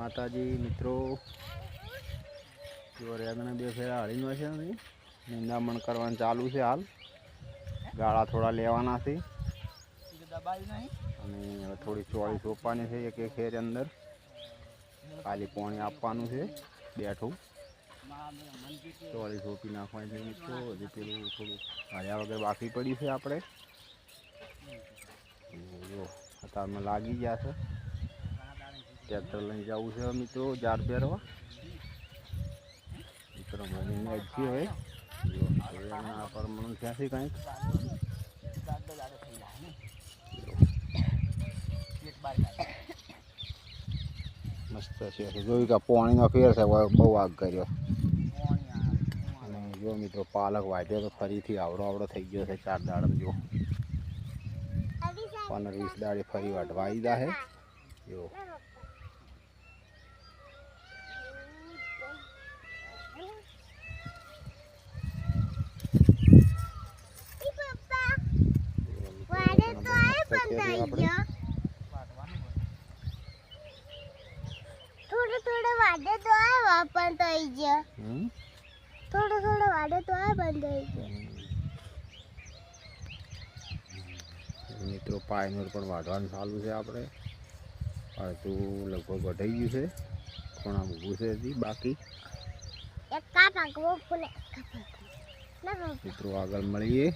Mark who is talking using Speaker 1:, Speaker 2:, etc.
Speaker 1: માતાજી, મિત્રો. જો બે ફેરા હળીનો છે નિંદામણ કરવાનું ચાલુ છે હાલ. ગાળા થોડા લેવાના છે. અને હવે થોડી ચોળી સોંપવાની છે, એક એક ખેર અંદર. ખાલી પાણી આપવાનું છે, બેઠું. ચોળી સોંપી નાખવાની છે, મિત્રો. હજી પેલું થોડું હળ્યા વગર બાકી પડ્યું છે આપણે. જો, અત્યારમાં લાગી ગયા છે. ટ્રેક્ટર લઈને જવું છે મિત્રો, ઝાડ પહેરવા. મિત્રો મને અડધી હોય એના પરમાણુ ત્યાંથી કંઈક. મસ્ત છે. જોયું કે પાણીનો ફેર છે બહુ આગ કર્યો. અને જો મિત્રો, પાલક વાઢ્યો તો ફરીથી આવડો આવડો થઈ ગયો છે ચાર દાડમ, જો. પંદર વીસ દાડે ફરી વાઢવા આવી જાય જો. આપણે.
Speaker 2: થોડો થોડો વાડે તો આવા પણ થઈ ગયા.
Speaker 1: હમ?
Speaker 2: થોડો થોડો વાડે તો આ બંધ થઈ ગયો.
Speaker 1: મિત્રો પાયનોર પણ વાઢવાનું ચાલુ છે આપણે. પાછું લગભગ વઢાઈ ગયું છે. ખૂણા ઊભું છે હજી બાકી. મિત્રો આગળ મળીએ.